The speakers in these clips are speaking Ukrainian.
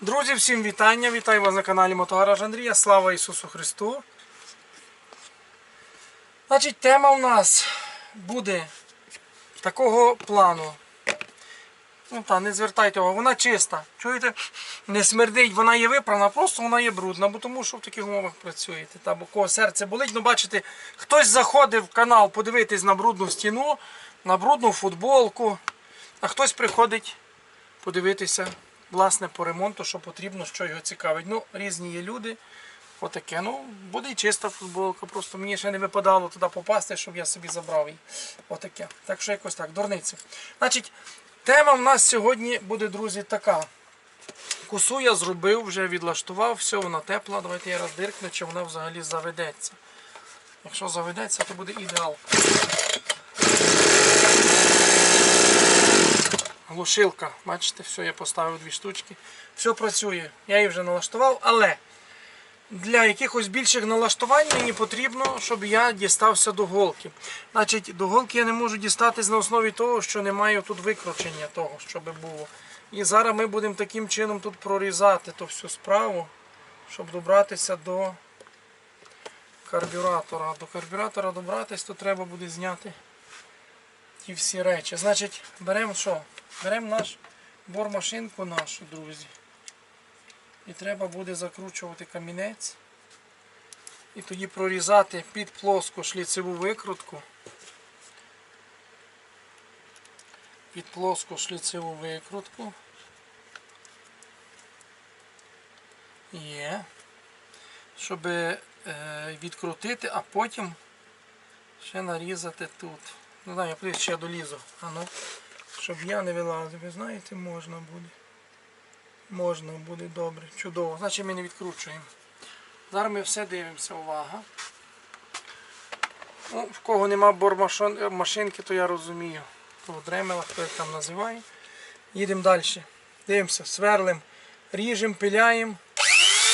Друзі, всім вітання! Вітаю вас на каналі Мотогараж Андрія. Слава Ісусу Христу! Значить, тема у нас буде такого плану. Ну та не звертайте увагу, вона чиста. Чуєте? Не смердить, вона є випрана, просто вона є брудна, бо тому що в таких умовах працюєте. Та бо кого серце болить, ну бачите, хтось заходив в канал подивитись на брудну стіну, на брудну футболку, а хтось приходить подивитися, власне, по ремонту, що потрібно, що його цікавить. Ну, різні є люди. Отаке. Ну, буде і чиста футболка. Просто мені ще не випадало туди попасти, щоб я собі забрав її. Отаке. Так що якось так, дурниці. Значить, тема в нас сьогодні буде, друзі, така. Косу я зробив, вже відлаштував, все, вона тепла. Давайте я роздиркну, чи вона взагалі заведеться. Якщо заведеться, то буде ідеал. Глушилка, бачите, все, я поставив дві штучки. Все працює. Я її вже налаштував, але для якихось більших налаштувань мені потрібно, щоб я дістався до голки. Значить, до голки я не можу дістатись на основі того, що немає тут викручення того, що би було. І зараз ми будемо таким чином тут прорізати ту всю справу, щоб добратися до карбюратора. До карбюратора добратись, то треба буде зняти ті всі речі. Значить, беремо що? Беремо наш бормашинку нашу, друзі. І треба буде закручувати камінець. І тоді прорізати під плоску шліцеву викрутку. Під плоску шліцеву викрутку. Є. Щоб е, відкрутити, а потім ще нарізати тут. Ну да, я ще долізу. А ну, щоб я не вилазив, ви знаєте, можна буде. Можна буде добре, чудово. Значить ми не відкручуємо. Зараз ми все дивимося, увага. Ну, в кого нема бормашинки, то я розумію. Того дремела, хто їх там називає. Їдемо далі. Дивимося, сверлим, ріжемо, пиляємо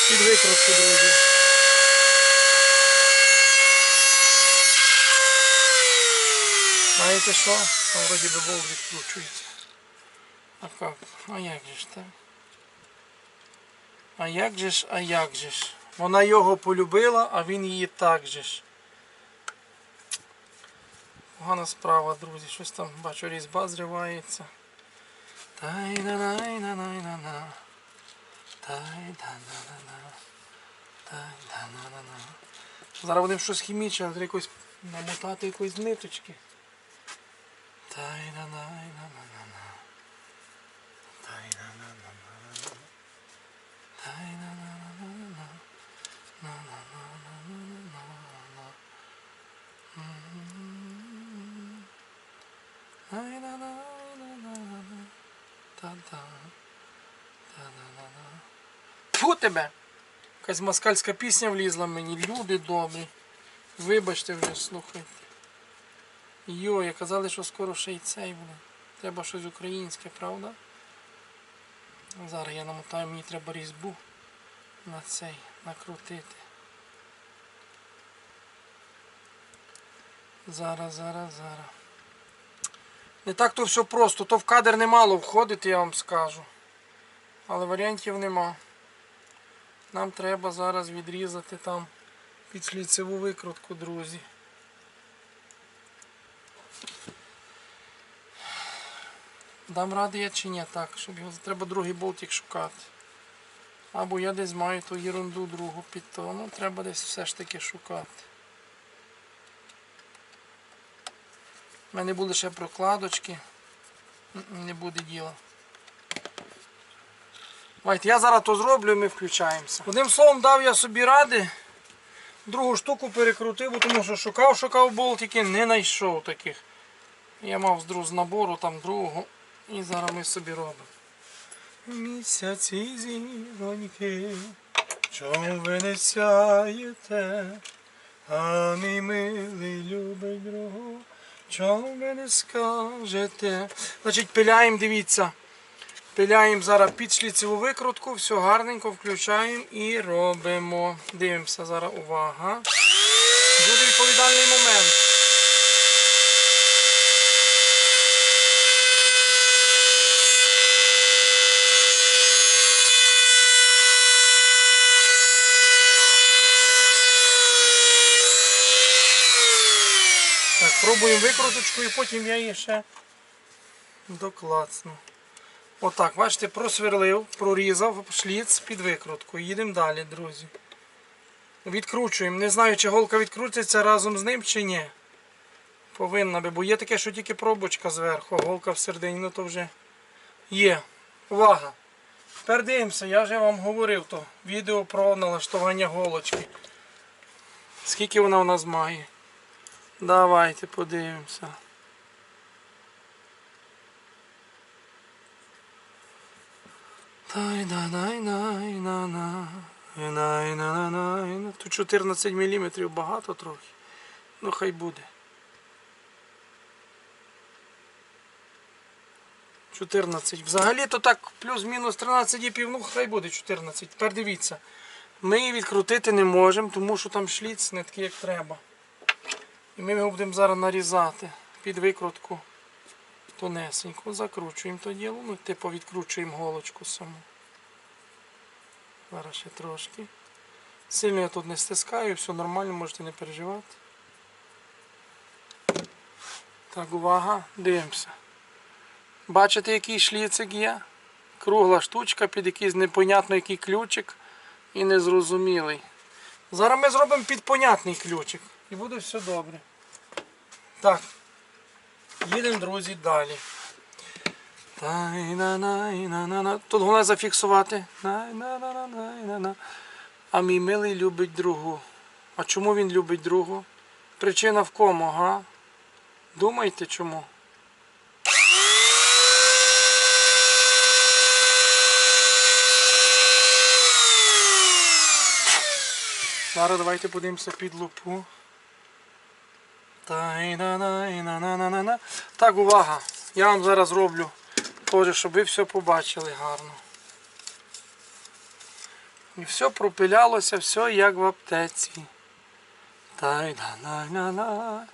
під викрутку, друзі. Знаєте що? Там вроді би болт відкручується. А як? А як же ж так? А як же ж, а як же ж? Вона його полюбила, а він її так же ж. Погана справа, друзі. Щось там, бачу, різьба зривається. тай на най на най на на тай да на на на тай да на на на Зараз будемо щось хімічне, треба якось намотати якоїсь ниточки. Фу тебе! Якась москальська пісня влізла мені. Люди добрі. Вибачте вже, слухайте. Йой, казали, що скоро ще й цей буде. Треба щось українське, правда? Зараз я намотаю, мені треба різьбу на цей накрутити. Зараз, зараз, зараз. Не так то все просто. То в кадр немало входить, я вам скажу. Але варіантів нема. Нам треба зараз відрізати там під шліцеву викрутку, друзі. Дам ради я чи ні так, щоб його треба другий болтик шукати. Або я десь маю ту ерунду другу під то. Ну треба десь все ж таки шукати. У мене були ще прокладочки. Не буде діла. Давайте, я зараз то зроблю і ми включаємося. Одним словом дав я собі ради. Другу штуку перекрутив, тому що шукав, шукав болтики, не знайшов таких. Я мав з набору там другого. І зараз ми собі робимо. Місяці зіроньки, чом ви не сяєте, а мій милий любий друг, чом ви не скажете. Значить, пиляємо, дивіться. Пиляємо зараз під шліцеву викрутку, все гарненько включаємо і робимо. Дивимося зараз, увага. Буде відповідальний момент. Пробуємо викруточку і потім я її ще доклацну. Отак, бачите, просверлив, прорізав шліц під викрутку. Їдемо далі, друзі. Відкручуємо. Не знаю, чи голка відкрутиться разом з ним чи ні. Повинна би, бо є таке, що тільки пробочка зверху, а голка всередині, ну то вже є. Увага! Тепер дивимося, я вже вам говорив то відео про налаштування голочки. Скільки вона у нас має? Давайте подивимося. Тут 14 мм багато трохи. Ну хай буде. 14. Взагалі то так плюс-мінус 13,5, ну хай буде 14. Тепер дивіться. Ми її відкрутити не можемо, тому що там шліц не такий, як треба. І ми його будемо зараз нарізати під викрутку тонесеньку. Закручуємо то діло, ну типу відкручуємо голочку саму. Зараз ще трошки. Сильно я тут не стискаю, все нормально, можете не переживати. Так, увага, дивимося. Бачите, який шліцик є? Кругла штучка під якийсь непонятно який ключик і незрозумілий. Зараз ми зробимо під понятний ключик і буде все добре. Так, їдемо, друзі, далі. Тут головне зафіксувати. А мій милий любить другу. А чому він любить другу? Причина в кому, га? Думайте чому? Зараз давайте подивимося під лупу. Так, увага. Я вам зараз зроблю теж, щоб ви все побачили гарно. І все пропилялося, все як в аптеці. Тай-на-на-на-на.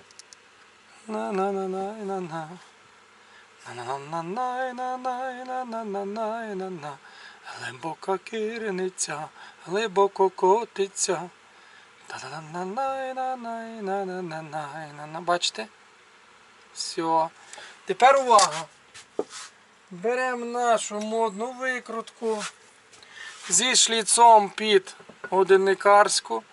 На-на-на-на-на-на. На-на-на-на-на-на-на-на-на-на-на. Глибока кириниця, глибоко котиться. Бачите? Все. Тепер увага. Беремо нашу модну викрутку зі шліцом під годинникарську.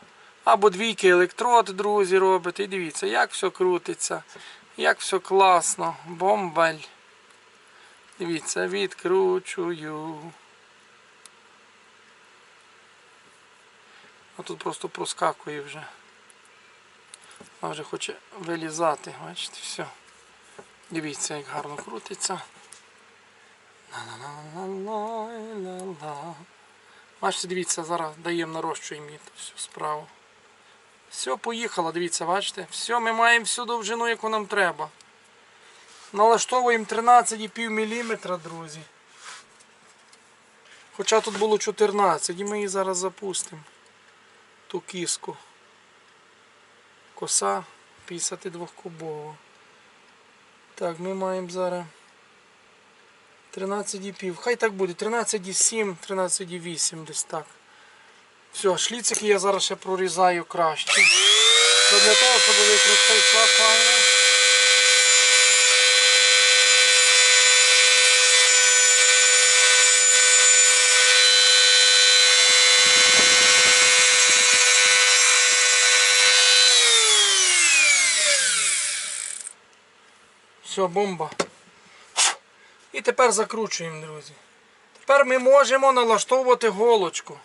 Або двійки електрод, друзі, робите. І дивіться, як все крутиться, як все класно. Бомбель. Дивіться, відкручую. А тут просто проскакує вже. А вже хоче вилізати, бачите, все. Дивіться, як гарно крутиться. Бачите, дивіться, зараз даємо нарощуємо її всю справу. Все, поїхало, дивіться, бачите? Все, ми маємо всю довжину, яку нам треба. Налаштовуємо 13,5 мм, друзі. Хоча тут було 14 і ми її зараз запустимо ту кіску. Коса 52 кубова. Так, ми маємо зараз 13,5. Хай так буде. 13,7, 13,8 десь так. Все, шліцики я зараз ще прорізаю краще. Для того, щоб викрутка йшла файно. Все, бомба. І тепер закручуємо, друзі. Тепер ми можемо налаштовувати голочку.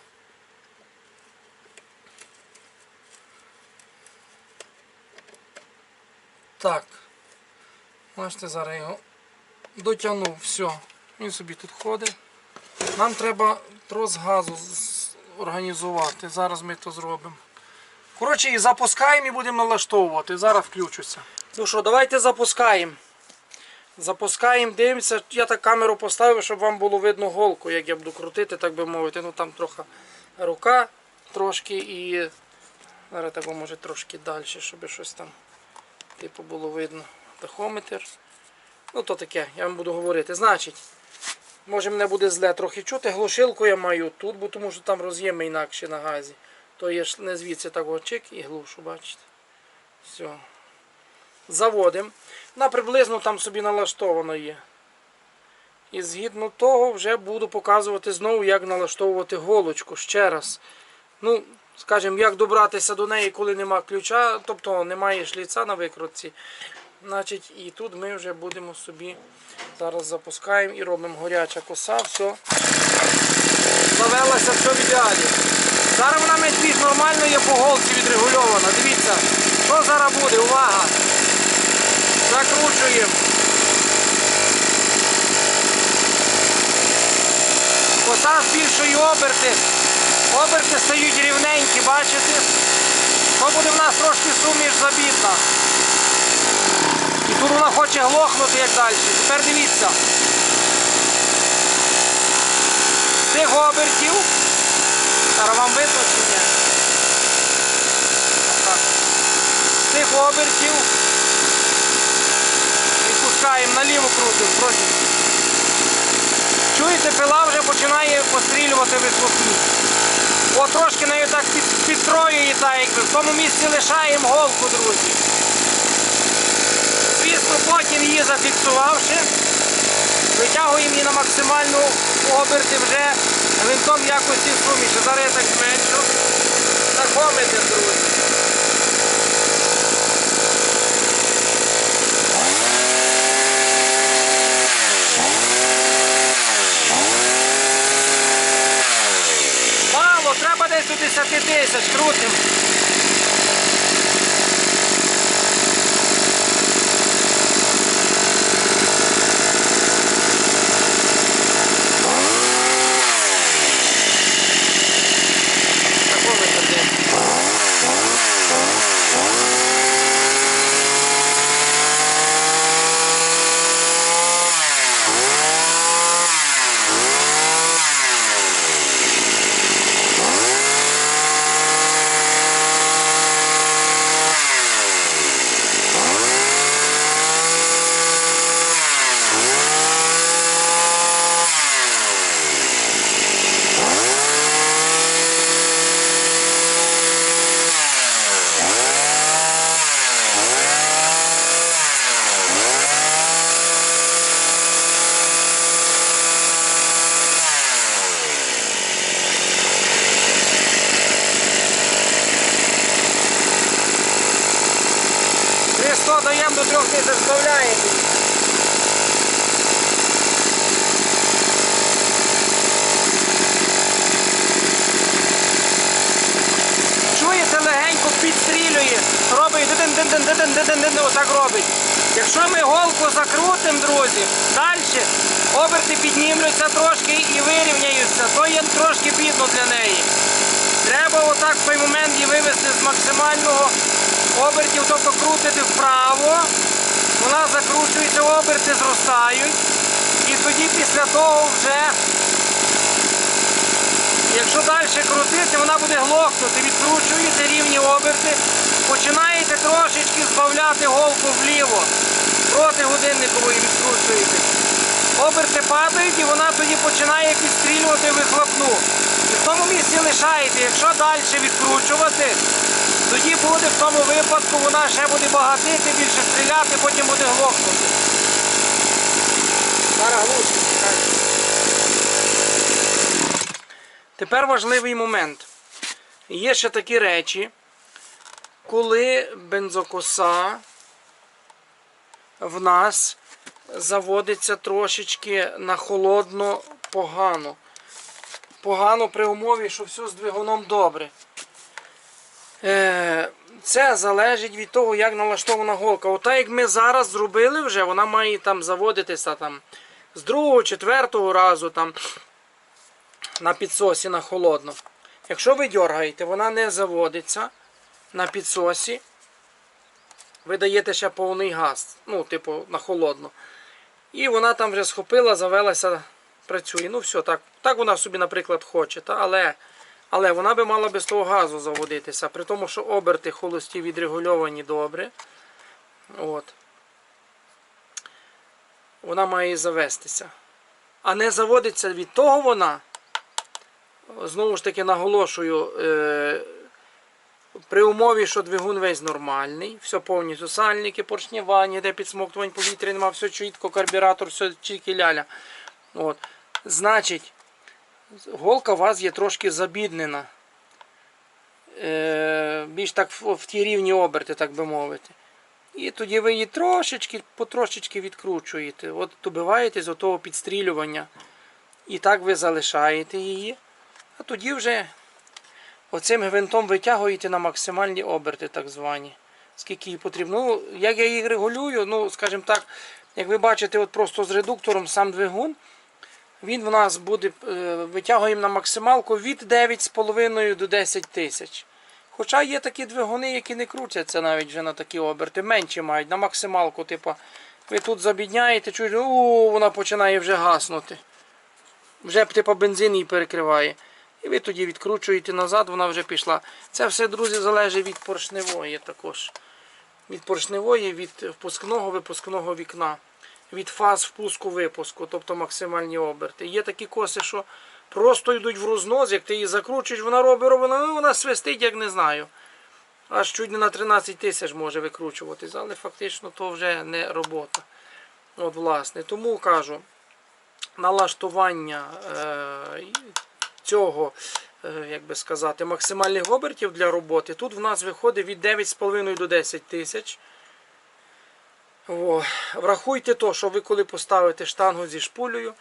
Так. Бачите, зараз його дотягнув, все. Він собі тут ходить. Нам треба трос газу організувати. Зараз ми то зробимо. Коротше, і запускаємо і будемо налаштовувати. Зараз включуся. Ну що, давайте запускаємо. Запускаємо, дивимося. Я так камеру поставив, щоб вам було видно голку, як я буду крутити, так би мовити. Ну там трохи рука трошки і зараз так може трошки далі, щоб щось там типу було видно. Тахометр. Ну то таке, я вам буду говорити. Значить, може мене буде зле трохи чути. Глушилку я маю тут, бо тому що там роз'єми інакші на газі. То є ж не звідси так чик і глушу, бачите. Все. Заводимо. Вона приблизно там собі налаштовано є. І згідно того вже буду показувати знову, як налаштовувати голочку ще раз. Ну, скажімо, як добратися до неї, коли нема ключа, тобто немає шліца на викрутці. Значить, і тут ми вже будемо собі зараз запускаємо і робимо горяча коса, все. Завелася все в ідеалі. Зараз вона менш нормально є по голці відрегульована. Дивіться, що зараз буде, увага! Закручуємо. Коса збільшує оберти. Оберти стають рівненькі, бачите? То буде в нас трошки суміш забітна. І тут вона хоче глохнути як далі. Тепер дивіться. Тих обертів. Зараз вам видно чи ні? З тих обертів. Відпускаємо наліво крутимо. Проти. Чуєте, пила вже починає пострілювати вихлопні. О, трошки нею так під, підтроює, так якби. В тому місці лишаємо голку, друзі. Звісно, потім її зафіксувавши, витягуємо її на максимальну оберти вже гвинтом якості суміші. Зараз я так зменшу. Знакомитесь, друзі. Треба десь до 10 тисяч, крутимо. Такого туди. Три 100 даємо до трьох тисяч вставляємо. Чуєте, легенько підстрілює, робить дин дин дин дин дин дин дин отак робить. Якщо ми голку закрутимо, друзі, далі оберти піднімуться трошки і вирівняються, то є трошки бідно для неї. Треба отак в той момент її вивести з максимального обертів, тобто крутити вправо, вона закручується, оберти зростають. І тоді після того вже, якщо далі крутити, вона буде глохнути, відкручуєте рівні оберти, починаєте трошечки збавляти голку вліво, проти годинникової відкручуєте. Оберти падають і вона тоді починає підстрілювати вихлопну. І в тому місці лишаєте. Якщо далі відкручувати, тоді буде в тому випадку, вона ще буде багатити, більше стріляти, потім буде глохнути. Зараз. Тепер важливий момент. Є ще такі речі, коли бензокоса в нас заводиться трошечки на холодно погано. Погано при умові, що все з двигуном добре. Е, Це залежить від того, як налаштована голка. Ота, як ми зараз зробили вже, вона має там заводитися там, з другого, четвертого разу там, на підсосі на холодно. Якщо ви дергаєте, вона не заводиться на підсосі. Ви даєте ще повний газ, ну, типу, на холодно. І вона там вже схопила, завелася, працює. Ну все, так так вона собі, наприклад, хоче. Та? Але, але вона би мала без того газу заводитися. При тому, що оберти холості відрегульовані добре. От. Вона має завестися. А не заводиться від того вона. Знову ж таки наголошую, е, При умові, що двигун весь нормальний, все повністю сальники, поршневання, де підсмоктувань повітря нема, все чітко, карбюратор, все чіки ляля. Значить, голка у вас є трошки забіднена. Е, більш так в, в ті рівні оберти, так би мовити. І тоді ви її трошечки, потрошечки відкручуєте. От добиваєте з того підстрілювання. І так ви залишаєте її. А тоді вже оцим гвинтом витягуєте на максимальні оберти, так звані. Скільки їй потрібно. Ну, як я їх регулюю, ну, скажімо так, як ви бачите, от просто з редуктором сам двигун, він в нас буде, е, витягуємо на максималку від 9,5 до 10 тисяч. Хоча є такі двигуни, які не крутяться навіть вже на такі оберти, менші мають, на максималку, типу, ви тут забідняєте, чуєте, вона починає вже гаснути. Вже типу, бензин її перекриває. І ви тоді відкручуєте назад, вона вже пішла. Це все, друзі, залежить від поршневої також. Від поршневої, від впускного випускного вікна, від фаз впуску-випуску, тобто максимальні оберти. Є такі коси, що просто йдуть в рознос, як ти її закручуєш, вона робить, робить, ну, вона свистить, як не знаю. Аж чуть не на 13 тисяч може викручуватись, але фактично то вже не робота. От, власне. Тому кажу, налаштування е, цього, е, як би сказати, максимальних обертів для роботи. Тут в нас виходить від 9,5 до 10 тисяч. Врахуйте то, що ви коли поставите штангу зі шпулею,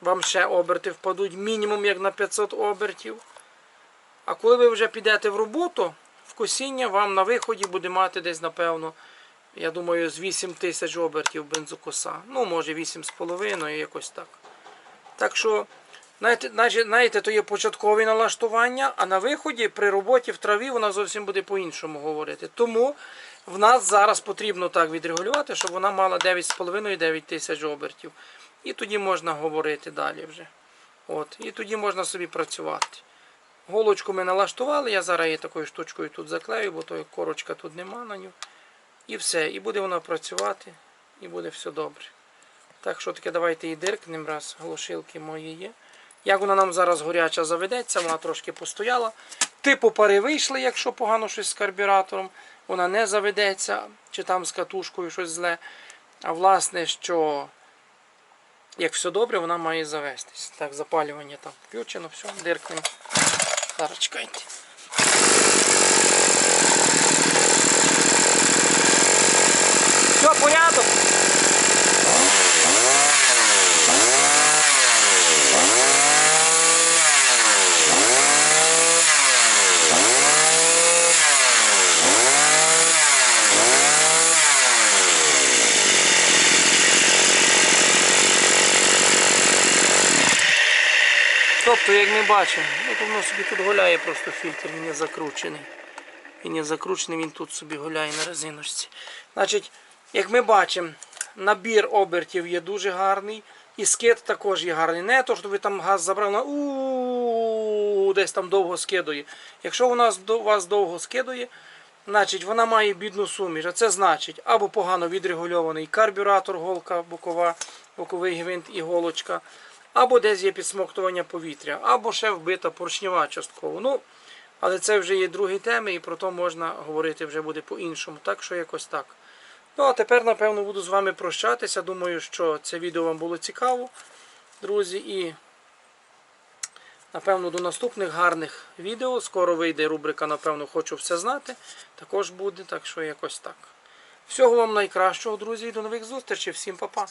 вам ще оберти впадуть мінімум як на 500 обертів. А коли ви вже підете в роботу, в косіння вам на виході буде мати десь, напевно, я думаю, з 8 тисяч обертів бензокоса. Ну, може 8,5, якось так. Так що, знаєте, знаєте, то є початкові налаштування, а на виході при роботі в траві вона зовсім буде по-іншому говорити. Тому в нас зараз потрібно так відрегулювати, щоб вона мала 9,5-9 тисяч обертів. І тоді можна говорити далі вже. От, І тоді можна собі працювати. Голочку ми налаштували, я зараз її такою штучкою тут заклею, бо то корочка тут нема на нього. І все. І буде вона працювати, і буде все добре. Так що таке, давайте її диркнемо раз, глушилки мої є. Як вона нам зараз горяча заведеться, вона трошки постояла. Типу пари вийшли, якщо погано щось з карбюратором, вона не заведеться, чи там з катушкою щось зле. А власне, що як все добре, вона має завестись. Так, запалювання там включено, все, диркнемо. Зараз чекайте. Все, порядок. Тобто, як ми бачимо, от воно собі тут гуляє просто фільтр, він не закручений. Він не закручений, він тут собі гуляє на резиночці. Значить, як ми бачимо, набір обертів є дуже гарний. І скид також є гарний. Не то, що ви там газ забрали, на у десь там довго скидує. Якщо у вас довго скидує, значить вона має бідну суміш. А це значить або погано відрегульований карбюратор, голка бокова, боковий гвинт і голочка, або десь є підсмоктування повітря, або ще вбита поршнева частково. Ну, але це вже є другі теми, і про то можна говорити вже буде по-іншому. Так що якось так. Ну, а тепер, напевно, буду з вами прощатися. Думаю, що це відео вам було цікаво, друзі. І, напевно, до наступних гарних відео. Скоро вийде рубрика, напевно, хочу все знати. Також буде, так що якось так. Всього вам найкращого, друзі, і до нових зустрічей. Всім па-па.